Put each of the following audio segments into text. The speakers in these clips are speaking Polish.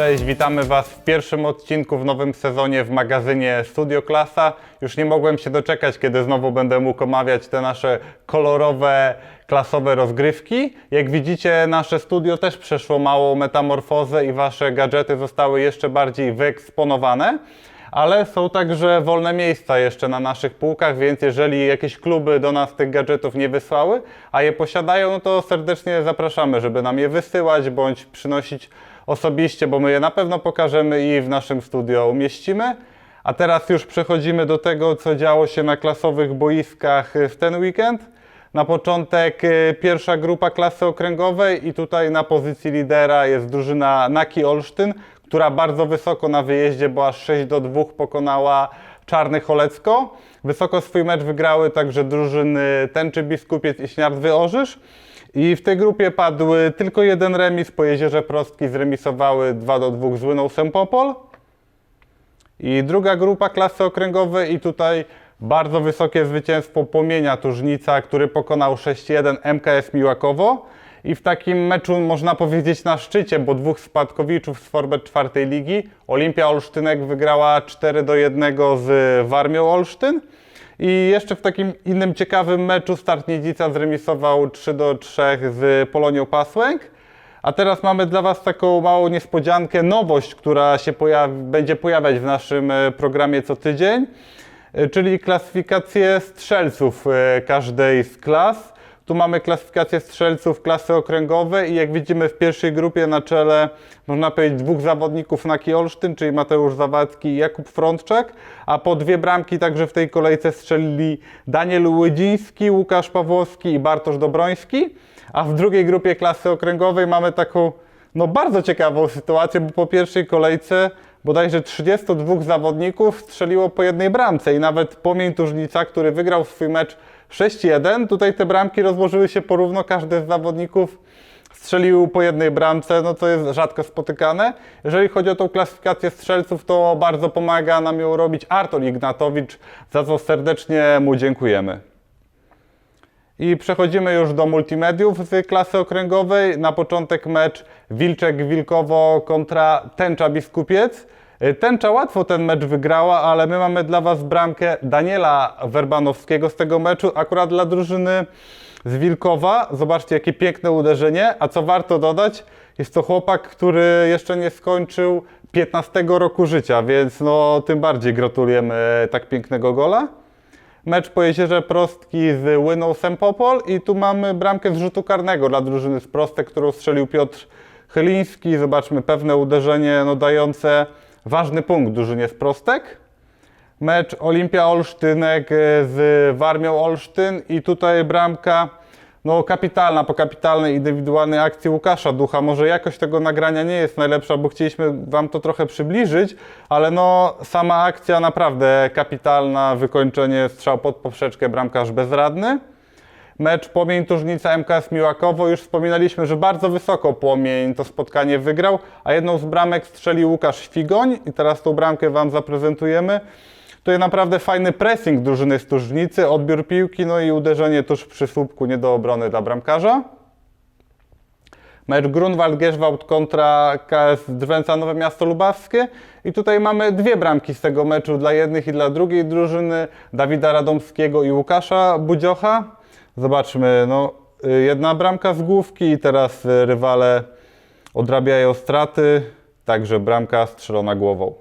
Cześć, witamy Was w pierwszym odcinku w nowym sezonie w magazynie Studio Klasa. Już nie mogłem się doczekać, kiedy znowu będę mógł omawiać te nasze kolorowe, klasowe rozgrywki. Jak widzicie, nasze studio też przeszło małą metamorfozę i Wasze gadżety zostały jeszcze bardziej wyeksponowane. Ale są także wolne miejsca jeszcze na naszych półkach, więc jeżeli jakieś kluby do nas tych gadżetów nie wysłały, a je posiadają, no to serdecznie zapraszamy, żeby nam je wysyłać bądź przynosić osobiście, bo my je na pewno pokażemy i w naszym studio umieścimy. A teraz już przechodzimy do tego, co działo się na klasowych boiskach w ten weekend. Na początek y, pierwsza grupa klasy okręgowej i tutaj na pozycji lidera jest drużyna Naki Olsztyn, która bardzo wysoko na wyjeździe, bo aż 6 do 2 pokonała Czarny Cholecko. Wysoko swój mecz wygrały także drużyny Tęczy Biskupiec i Śniardwy Orzysz. I w tej grupie padł tylko jeden remis, po Jezierze Prostki zremisowały 2 do 2 z Łyną Sempopol. I druga grupa klasy okręgowej i tutaj bardzo wysokie zwycięstwo Płomienia Tużnica, który pokonał 6-1 MKS Miłakowo. I w takim meczu można powiedzieć na szczycie, bo dwóch spadkowiczów z Forbet czwartej ligi. Olimpia Olsztynek wygrała 4 do 1 z Warmią Olsztyn. I jeszcze w takim innym ciekawym meczu Start Niedzica zremisował 3 do 3 z Polonią Pasłęk. A teraz mamy dla Was taką małą niespodziankę, nowość, która się pojawi, będzie pojawiać w naszym e, programie co tydzień, e, czyli klasyfikację strzelców e, każdej z klas. Tu mamy klasyfikację strzelców klasy okręgowej i jak widzimy w pierwszej grupie na czele można powiedzieć dwóch zawodników Naki Olsztyn, czyli Mateusz Zawadzki i Jakub Frączak, a po dwie bramki także w tej kolejce strzelili Daniel Łydziński, Łukasz Pawłowski i Bartosz Dobroński. A w drugiej grupie klasy okręgowej mamy taką no bardzo ciekawą sytuację, bo po pierwszej kolejce bodajże 32 zawodników strzeliło po jednej bramce i nawet Płomień Tużnica, który wygrał swój mecz 6-1, tutaj te bramki rozłożyły się porówno, każdy z zawodników strzelił po jednej bramce, no to jest rzadko spotykane. Jeżeli chodzi o tą klasyfikację strzelców, to bardzo pomaga nam ją robić Artur Ignatowicz, za co serdecznie mu dziękujemy. I przechodzimy już do multimediów z klasy okręgowej. Na początek mecz Wilczek-Wilkowo kontra Tęcza Biskupiec. Tęcza łatwo ten mecz wygrała, ale my mamy dla Was bramkę Daniela Werbanowskiego z tego meczu, akurat dla drużyny z Wilkowa. Zobaczcie, jakie piękne uderzenie. A co warto dodać, jest to chłopak, który jeszcze nie skończył 15 roku życia, więc no tym bardziej gratulujemy tak pięknego gola. Mecz po Jezierze Prostki z Łyną Sempopol i tu mamy bramkę z rzutu karnego dla drużyny z Prostek, którą strzelił Piotr Chyliński. Zobaczmy pewne uderzenie no, dające ważny punkt drużynie z Prostek. Mecz Olimpia Olsztynek z Warmią Olsztyn i tutaj bramka no kapitalna, po kapitalnej indywidualnej akcji Łukasza Ducha. Może jakość tego nagrania nie jest najlepsza, bo chcieliśmy Wam to trochę przybliżyć, ale no sama akcja naprawdę kapitalna, wykończenie, strzał pod poprzeczkę, bramkarz bezradny. Mecz Płomień Tużnica MKS Miłakowo. Już wspominaliśmy, że bardzo wysoko Płomień to spotkanie wygrał, a jedną z bramek strzelił Łukasz Figoń i teraz tą bramkę Wam zaprezentujemy. Tutaj naprawdę fajny pressing drużyny z Tużnicy, odbiór piłki, no i uderzenie tuż przy słupku nie do obrony dla bramkarza. Mecz Grunwald-Gierzwałd kontra KS Drwęca Nowe Miasto Lubawskie. I tutaj mamy dwie bramki z tego meczu dla jednych i dla drugiej drużyny. Dawida Radomskiego i Łukasza Budziocha. Zobaczmy, no y, jedna bramka z główki i teraz y, rywale odrabiają straty. Także bramka strzelona głową.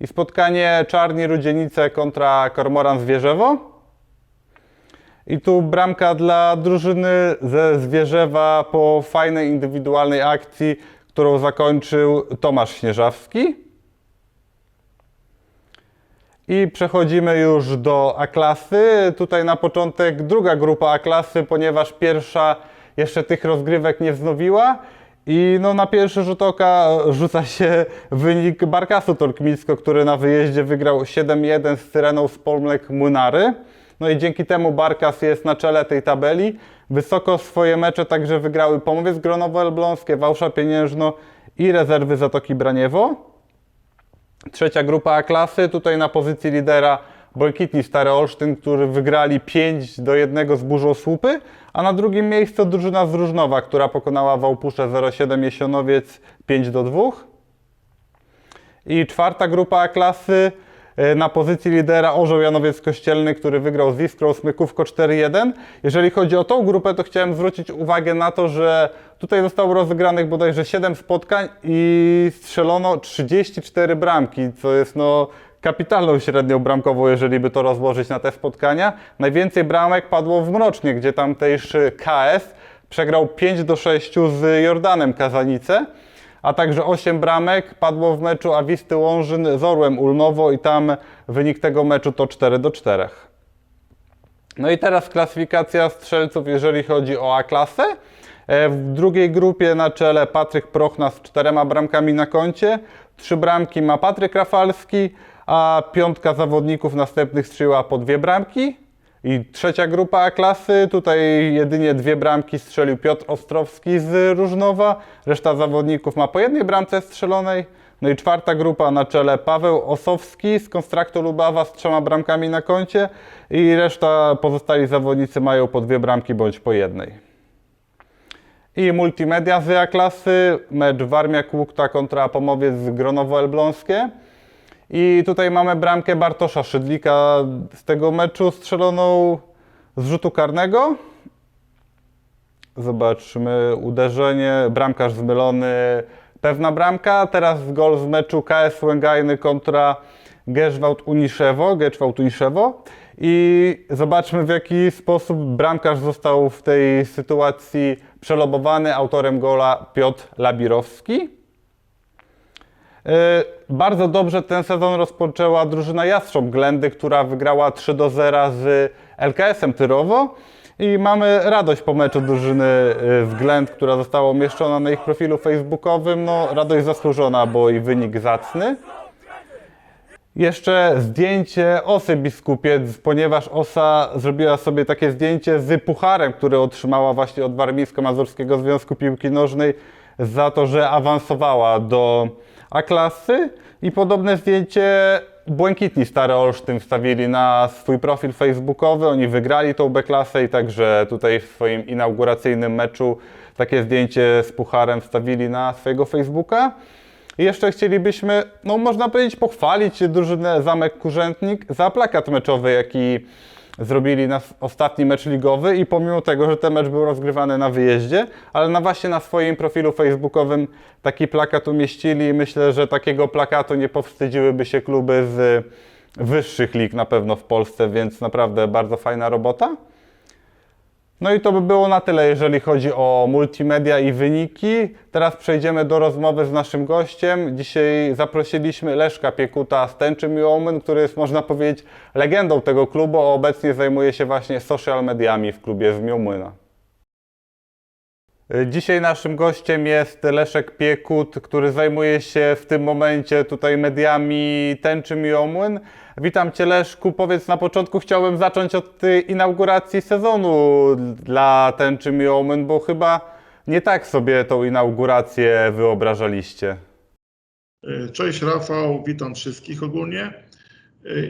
I spotkanie Czarni Rudzienice kontra Kormoran Zwierzewo. I tu bramka dla drużyny ze Zwierzewa po fajnej indywidualnej akcji, którą zakończył Tomasz Śnieżawski. I przechodzimy już do A-klasy. Tutaj na początek druga grupa A-klasy, ponieważ pierwsza jeszcze tych rozgrywek nie wznowiła. I no na pierwszy rzut oka rzuca się wynik Barkasu Torkmińsko, który na wyjeździe wygrał 7-1 z Syreną z Polmlek Młynary. No i dzięki temu Barkas jest na czele tej tabeli. Wysoko swoje mecze także wygrały Pomowiec Gronowo-Elbląskie, Wałsza Pieniężno i rezerwy Zatoki Braniewo. Trzecia grupa A klasy, tutaj na pozycji lidera Błękitni Stary Olsztyn, którzy wygrali 5 do 1 z Burzą Słupy, a na drugim miejscu drużyna z Różnowa, która pokonała Wałpusze 07 Jesionowiec 5 do 2. I czwarta grupa klasy e, na pozycji lidera Orzeł Janowiec Kościelny, który wygrał z Iskrą Smykówko 4-1. Jeżeli chodzi o tą grupę, to chciałem zwrócić uwagę na to, że tutaj zostało rozegranych bodajże 7 spotkań i strzelono 34 bramki, co jest no kapitalną średnią bramkową, jeżeli by to rozłożyć na te spotkania. Najwięcej bramek padło w Mrocznie, gdzie tamtejszy KS przegrał 5 do 6 z Jordanem Kazanice, a także 8 bramek padło w meczu Awisty Łążyn z Orłem Ulnowo i tam wynik tego meczu to 4 do 4. No i teraz klasyfikacja strzelców, jeżeli chodzi o A-klasę. E, W drugiej grupie na czele Patryk Prochna z czterema bramkami na koncie. Trzy bramki ma Patryk Rafalski, a piątka zawodników następnych strzeliła po dwie bramki. I trzecia grupa A-klasy, tutaj jedynie dwie bramki strzelił Piotr Ostrowski z Różnowa, reszta zawodników ma po jednej bramce strzelonej. No i czwarta grupa na czele Paweł Osowski z Konstraktu Lubawa z trzema bramkami na koncie i reszta pozostali zawodnicy mają po dwie bramki bądź po jednej. I multimedia z A-klasy, mecz Warmiak Łukta kontra Pomowiec Gronowo Elbląskie. I tutaj mamy bramkę Bartosza Szydlika z tego meczu strzeloną z rzutu karnego. Zobaczmy uderzenie, bramkarz zmylony, pewna bramka. Teraz gol z meczu KS Łęgajny kontra Geszwałt Uniszewo, Geszwałt Uniszewo. I zobaczmy w jaki sposób bramkarz został w tej sytuacji przelobowany. Autorem gola Piotr Labirowski. E, Bardzo dobrze ten sezon rozpoczęła drużyna Jastrząb Glendy, która wygrała 3 do 0 z LKS-em Tyrowo. I mamy radość po meczu drużyny e, z Glend, która została umieszczona na ich profilu facebookowym. No, radość zasłużona, bo i wynik zacny. Jeszcze zdjęcie Osy Biskupiec, ponieważ Osa zrobiła sobie takie zdjęcie z pucharem, który otrzymała właśnie od Warmińsko-Mazurskiego Związku Piłki Nożnej za to, że awansowała do A-klasy i podobne zdjęcie Błękitni Stary Olsztyn wstawili na swój profil facebookowy. Oni wygrali tą B-klasę i także tutaj w swoim inauguracyjnym meczu takie zdjęcie z pucharem wstawili na swojego Facebooka. I jeszcze chcielibyśmy, no można powiedzieć, pochwalić drużynę Zamek Kurzętnik za plakat meczowy, jaki zrobili na ostatni mecz ligowy i pomimo tego, że ten mecz był rozgrywany na wyjeździe, ale na właśnie na swoim profilu facebookowym taki plakat umieścili i myślę, że takiego plakatu nie powstydziłyby się kluby z wyższych lig na pewno w Polsce, więc naprawdę bardzo fajna robota. No i to by było na tyle, jeżeli chodzi o multimedia i wyniki. Teraz przejdziemy do rozmowy z naszym gościem. Dzisiaj zaprosiliśmy Leszka Piekuta z Tęczy Miłomen, który jest, można powiedzieć, legendą tego klubu, a obecnie zajmuje się właśnie social mediami w klubie z Miłmyna. Dzisiaj naszym gościem jest Leszek Piekut, który zajmuje się w tym momencie tutaj mediami Tęczy Miłomłyn. Witam Cię Leszku. Powiedz na początku, chciałbym zacząć od inauguracji sezonu dla Tęczy Miłomłyn, bo chyba nie tak sobie tą inaugurację wyobrażaliście. Cześć Rafał, witam wszystkich ogólnie.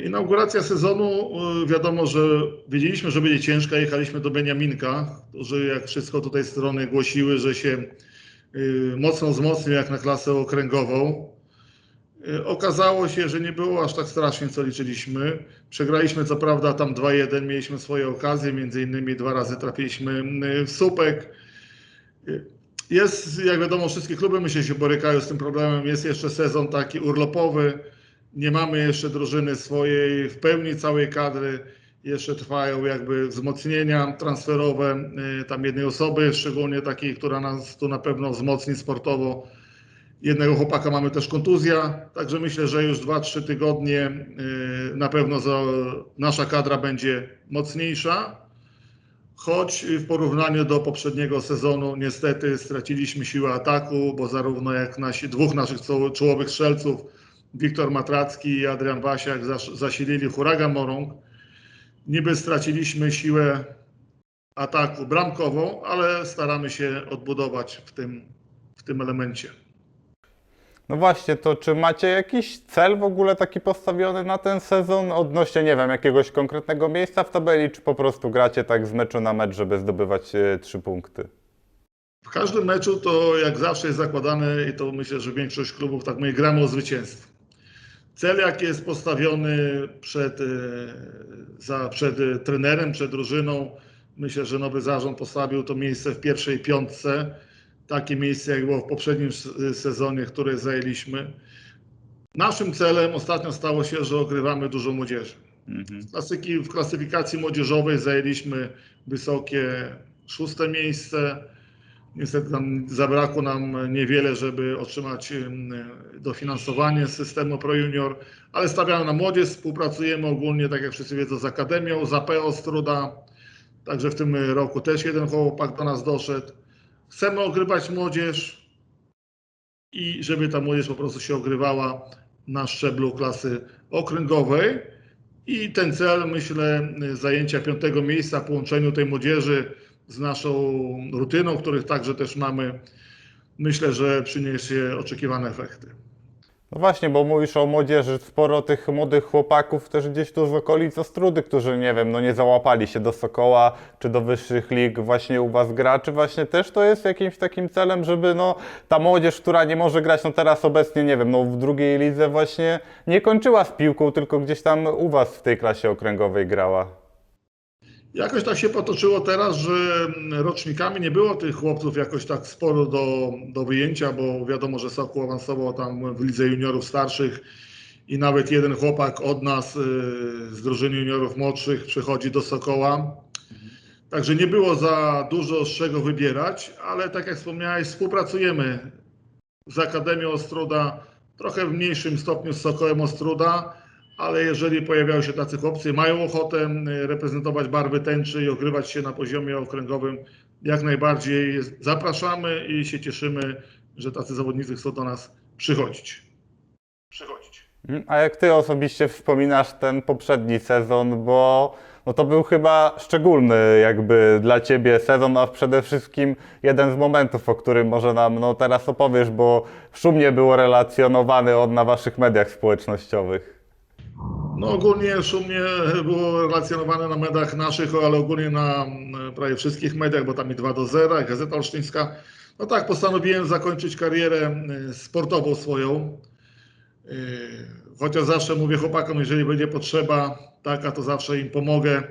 Inauguracja sezonu, y, wiadomo, że wiedzieliśmy, że będzie ciężka, jechaliśmy do Beniaminka, że jak wszystko tutaj strony głosiły, że się y, mocno wzmocnił jak na klasę okręgową. Okazało się, że nie było aż tak strasznie, co liczyliśmy. Przegraliśmy co prawda tam 2-1, mieliśmy swoje okazje, między innymi dwa razy trafiliśmy w słupek. Jest, jak wiadomo, wszystkie kluby myślę się borykają z tym problemem. Jest jeszcze sezon taki urlopowy. Nie mamy jeszcze drużyny swojej w pełni całej kadry. Jeszcze trwają jakby wzmocnienia transferowe y, tam jednej osoby, szczególnie takiej, która nas tu na pewno wzmocni sportowo. Jednego chłopaka mamy też kontuzja, także myślę, że już 2-3 tygodnie y, na pewno za, nasza kadra będzie mocniejsza. Choć w porównaniu do poprzedniego sezonu niestety straciliśmy siłę ataku, bo zarówno jak nasi dwóch naszych czoło- czołowych strzelców, Wiktor Matracki i Adrian Wasiak zas- zasilili huragan Morąg. Niby straciliśmy siłę ataku bramkową, ale staramy się odbudować w tym, w tym elemencie. No właśnie, to czy macie jakiś cel w ogóle taki postawiony na ten sezon odnośnie, nie wiem, jakiegoś konkretnego miejsca w tabeli, czy po prostu gracie tak z meczu na mecz, żeby zdobywać e, trzy punkty? W każdym meczu to jak zawsze jest zakładane i to myślę, że większość klubów tak my gramy o zwycięstwo. Cel, jaki jest postawiony przed, e, za, przed trenerem, przed drużyną, myślę, że nowy zarząd postawił to miejsce w pierwszej piątce. Takie miejsce, jak było w poprzednim sezonie, które zajęliśmy. Naszym celem ostatnio stało się, że ogrywamy dużo młodzieży. Klasyki, w klasyfikacji młodzieżowej zajęliśmy wysokie szóste miejsce. Niestety tam zabrakło nam niewiele, żeby otrzymać dofinansowanie z systemu Pro Junior, ale stawiamy na młodzież, współpracujemy ogólnie, tak jak wszyscy wiedzą, z Akademią, z AP Ostruda. Także w tym roku też jeden chłopak do nas doszedł. Chcemy ogrywać młodzież i żeby ta młodzież po prostu się ogrywała na szczeblu klasy okręgowej. I ten cel, myślę, zajęcia piątego miejsca, połączeniu tej młodzieży z naszą rutyną, których także też mamy, myślę, że przyniesie oczekiwane efekty. No właśnie, bo mówisz o młodzieży, sporo tych młodych chłopaków też gdzieś tu z okolic Ostrudy, którzy nie wiem, no nie załapali się do Sokoła czy do wyższych lig właśnie u Was gra, czy właśnie też to jest jakimś takim celem, żeby no ta młodzież, która nie może grać, no teraz obecnie nie wiem, no w drugiej lidze właśnie nie kończyła z piłką, tylko gdzieś tam u Was w tej klasie okręgowej grała. Jakoś tak się potoczyło teraz, że rocznikami nie było tych chłopców jakoś tak sporo do, do wyjęcia, bo wiadomo, że Sokół awansował tam w lidze juniorów starszych i nawet jeden chłopak od nas y, z drużyny juniorów młodszych przechodzi do Sokoła. Także nie było za dużo z czego wybierać, ale tak jak wspomniałeś, współpracujemy z Akademią Ostruda, trochę w mniejszym stopniu z Sokołem Ostruda, ale jeżeli pojawiają się tacy chłopcy, mają ochotę y, reprezentować barwy tęczy i ogrywać się na poziomie okręgowym, jak najbardziej zapraszamy i się cieszymy, że tacy zawodnicy chcą do nas przychodzić. Przychodzić. Mm, A jak Ty osobiście wspominasz ten poprzedni sezon, bo no to był chyba szczególny jakby dla Ciebie sezon, a przede wszystkim jeden z momentów, o którym może nam no teraz opowiesz, bo szumnie było relacjonowany on na Waszych mediach społecznościowych. No ogólnie szumnie było relacjonowane na mediach naszych, ale ogólnie na mm, prawie wszystkich mediach, bo tam i 2 do 0, i Gazeta Olsztyńska. No tak, postanowiłem zakończyć karierę y, sportową swoją. Y, Chociaż zawsze mówię chłopakom, jeżeli będzie potrzeba taka, to zawsze im pomogę.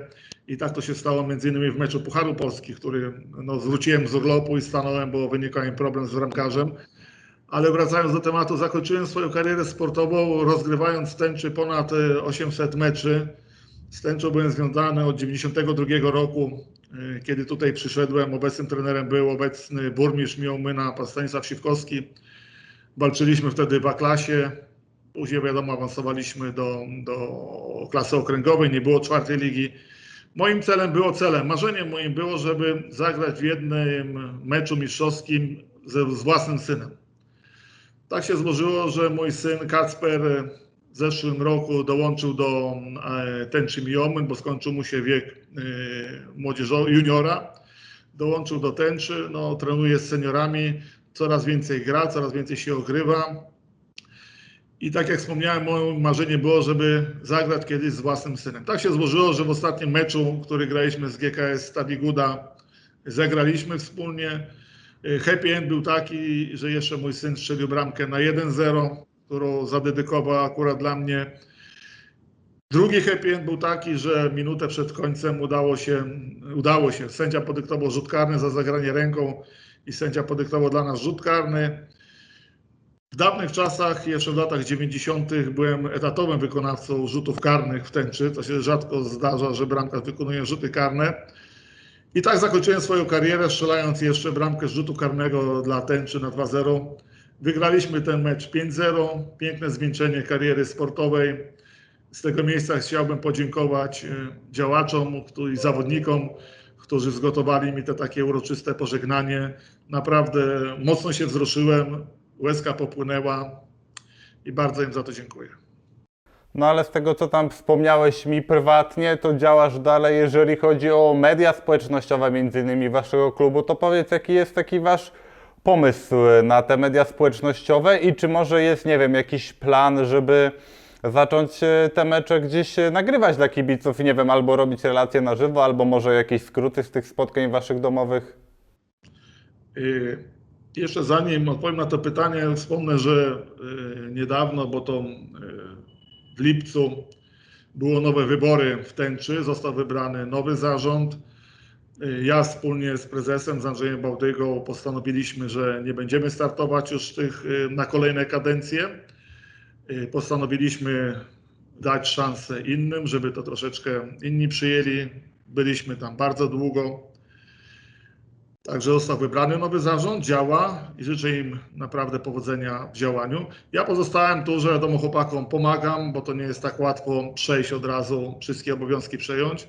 I tak to się stało między innymi w meczu Pucharu Polski, który no, zwróciłem z urlopu i stanąłem, bo wynikał mi problem z bramkarzem. Ale wracając do tematu, zakończyłem swoją karierę sportową, rozgrywając tęczy ponad e, 800 meczy. Z tęczą byłem związany od 92 roku, e, kiedy tutaj przyszedłem. Obecnym trenerem był obecny burmistrz Miłołyna, pan Stanisław Siwkowski. Walczyliśmy wtedy w A-klasie. Później wiadomo, awansowaliśmy do, do klasy okręgowej, nie było czwartej ligi. Moim celem było celem, marzeniem moim było, żeby zagrać w jednym meczu mistrzowskim ze, z własnym synem. Tak się złożyło, że mój syn Kacper w zeszłym roku dołączył do e, tęczy Miomyn, bo skończył mu się wiek e, młodzieżowy, juniora. Dołączył do tęczy, no, trenuje z seniorami, coraz więcej gra, coraz więcej się ogrywa. I tak jak wspomniałem, moim marzeniem było, żeby zagrać kiedyś z własnym synem. Tak się złożyło, że w ostatnim meczu, który graliśmy z GKS Stawiguda, zagraliśmy wspólnie. Happy end był taki, że jeszcze mój syn strzelił bramkę na 1-0, którą zadedykował akurat dla mnie. Drugi happy end był taki, że minutę przed końcem udało się, udało się. Sędzia podyktował rzut karny za zagranie ręką i sędzia podyktował dla nas rzut karny. W dawnych czasach, jeszcze w latach 90., byłem etatowym wykonawcą rzutów karnych w tęczy. To się rzadko zdarza, że bramkarz wykonuje rzuty karne. I tak zakończyłem swoją karierę, strzelając jeszcze bramkę z rzutu karnego dla tęczy na 2-0. Wygraliśmy ten mecz 5-0. Piękne zwieńczenie kariery sportowej. Z tego miejsca chciałbym podziękować e, działaczom i zawodnikom, którzy zgotowali mi te takie uroczyste pożegnanie. Naprawdę mocno się wzruszyłem, łezka popłynęła i bardzo im za to dziękuję. No ale z tego, co tam wspomniałeś mi prywatnie, to działasz dalej, jeżeli chodzi o media społecznościowe, między innymi waszego klubu, to powiedz, jaki jest taki wasz pomysł na te media społecznościowe i czy może jest, nie wiem, jakiś plan, żeby zacząć e, te mecze gdzieś e, nagrywać dla kibiców i nie wiem, albo robić relacje na żywo, albo może jakieś skróty z tych spotkań waszych domowych? Y, Jeszcze zanim odpowiem na to pytanie, wspomnę, że niedawno, bo to w lipcu było nowe wybory w tęczy, został wybrany nowy zarząd. Y, Ja wspólnie z prezesem, z Andrzejem Bałdygą postanowiliśmy, że nie będziemy startować już tych y, na kolejne kadencje. Y, Postanowiliśmy dać szansę innym, żeby to troszeczkę inni przyjęli. Byliśmy tam bardzo długo. Także został wybrany nowy zarząd, działa i życzę im naprawdę powodzenia w działaniu. Ja pozostałem tu, że wiadomo chłopakom pomagam, bo to nie jest tak łatwo przejść od razu, wszystkie obowiązki przejąć.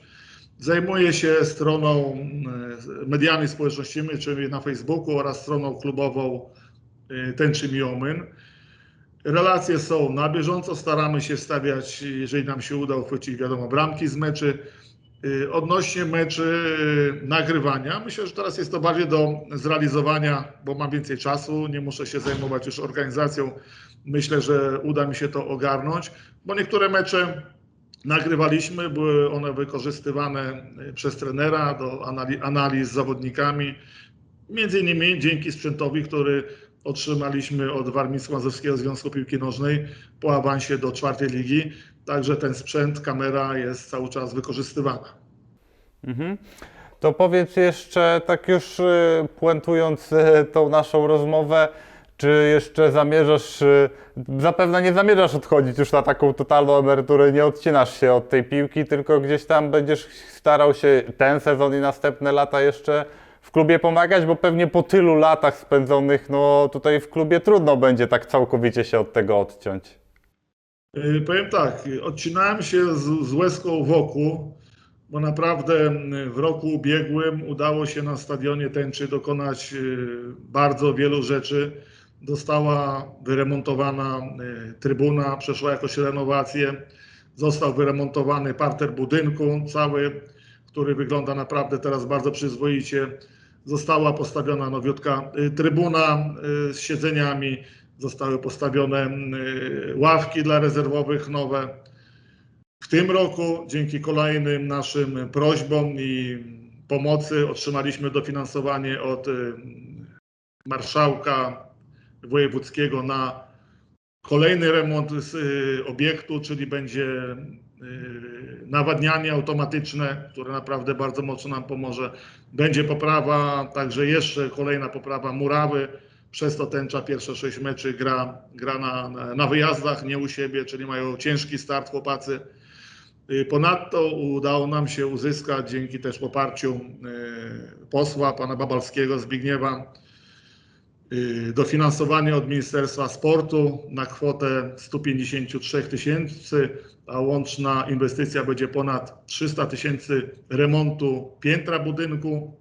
Zajmuję się stroną e, mediami społecznościowymi, czyli na Facebooku oraz stroną klubową e, Tęczy Miomyn. Relacje są na bieżąco, staramy się stawiać, jeżeli nam się uda uchwycić, wiadomo, bramki z meczy. Y, Odnośnie meczy y, nagrywania, myślę, że teraz jest to bardziej do zrealizowania, bo mam więcej czasu, nie muszę się zajmować już organizacją. Myślę, że uda mi się to ogarnąć, bo niektóre mecze nagrywaliśmy, były one wykorzystywane y, przez trenera do anali- analiz z zawodnikami. Między innymi dzięki sprzętowi, który otrzymaliśmy od Warmińsko-Mazurskiego Związku Piłki Nożnej po awansie do czwartej ligi. Także ten sprzęt, kamera jest cały czas wykorzystywana. Mhm. To powiedz jeszcze, tak już y, puentując y, tą naszą rozmowę, czy jeszcze zamierzasz, y, zapewne nie zamierzasz odchodzić już na taką totalną emeryturę, nie odcinasz się od tej piłki, tylko gdzieś tam będziesz starał się ten sezon i następne lata jeszcze w klubie pomagać, bo pewnie po tylu latach spędzonych, no tutaj w klubie trudno będzie tak całkowicie się od tego odciąć. Yy, Powiem tak, odcinałem się z, z łezką wokół, bo naprawdę w roku ubiegłym udało się na stadionie Tęczy dokonać yy, bardzo wielu rzeczy. Została wyremontowana yy, trybuna, przeszła jakoś renowację. Został wyremontowany parter budynku cały, który wygląda naprawdę teraz bardzo przyzwoicie. Została postawiona nowiutka trybuna z siedzeniami. Zostały postawione y, ławki dla rezerwowych nowe. W tym roku, dzięki kolejnym naszym prośbom i pomocy, otrzymaliśmy dofinansowanie od y, marszałka wojewódzkiego na kolejny remont y, obiektu, czyli będzie nawadnianie automatyczne, które naprawdę bardzo mocno nam pomoże. Będzie poprawa, także jeszcze kolejna poprawa murawy. Przez to tęcza pierwsze sześć meczy gra, gra na, na, wyjazdach, nie u siebie, czyli mają ciężki start chłopacy. Y, Ponadto udało nam się uzyskać dzięki też poparciu y, posła pana Babalskiego Zbigniewa y, dofinansowanie od Ministerstwa Sportu na kwotę 153 tysięcy, a łączna inwestycja będzie ponad 300 tysięcy remontu piętra budynku.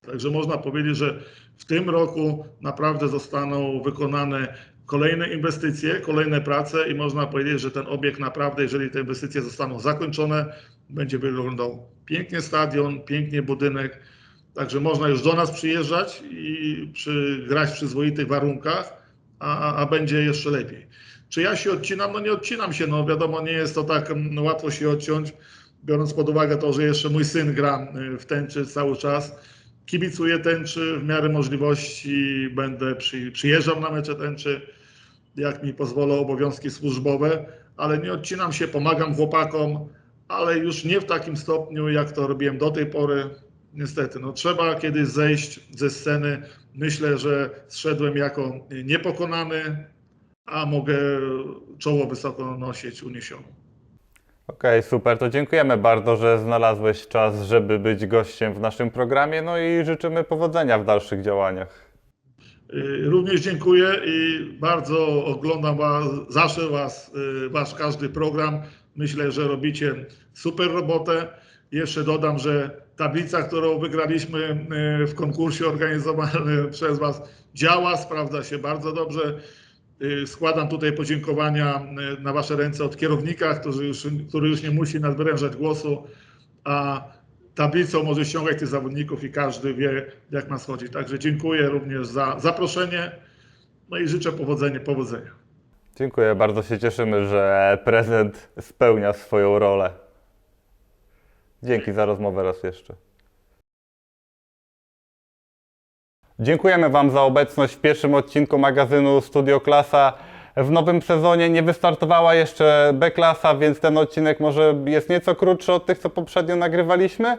Także można powiedzieć, że w tym roku naprawdę zostaną wykonane kolejne inwestycje, kolejne prace i można powiedzieć, że ten obiekt naprawdę, jeżeli te inwestycje zostaną zakończone, będzie wyglądał pięknie stadion, pięknie budynek. Także można już do nas przyjeżdżać i przy, grać w przyzwoitych warunkach, a, a będzie jeszcze lepiej. Czy ja się odcinam? No nie odcinam się, no wiadomo, nie jest to tak mm, łatwo się odciąć, biorąc pod uwagę to, że jeszcze mój syn gra y, w tęczy cały czas. Kibicuję tęczy w miarę możliwości, będę przy, przyjeżdżał na mecze tęczy, jak mi pozwolą obowiązki służbowe, ale nie odcinam się, pomagam chłopakom, ale już nie w takim stopniu, jak to robiłem do tej pory. Niestety, no trzeba kiedyś zejść ze sceny. Myślę, że zszedłem jako niepokonany, a mogę czoło wysoko nosić uniesione. Okej, super. To dziękujemy bardzo, że znalazłeś czas, żeby być gościem w naszym programie. No i życzymy powodzenia w dalszych działaniach. Y, Również dziękuję i bardzo oglądam was, zawsze was, y, wasz każdy program. Myślę, że robicie super robotę. Jeszcze dodam, że tablica, którą wygraliśmy y, w konkursie organizowanym przez was działa, sprawdza się bardzo dobrze. Y, Składam tutaj podziękowania y, na wasze ręce od kierownika, który już, który już nie musi nadwyrężać głosu, a tablicą może ściągać tych zawodników i każdy wie, jak nas chodzi. Także dziękuję również za zaproszenie. No i życzę powodzenia. powodzenia. Dziękuję, bardzo się cieszymy, że prezent spełnia swoją rolę. Dzięki za rozmowę raz jeszcze. Dziękujemy Wam za obecność w pierwszym odcinku magazynu Studio Klasa. w nowym sezonie. Nie wystartowała jeszcze B-klasa, więc ten odcinek może jest nieco krótszy od tych, co poprzednio nagrywaliśmy.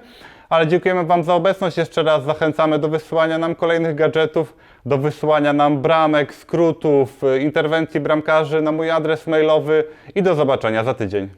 Ale dziękujemy Wam za obecność. Jeszcze raz zachęcamy do wysyłania nam kolejnych gadżetów, do wysyłania nam bramek, skrótów, interwencji bramkarzy na mój adres mailowy i do zobaczenia za tydzień.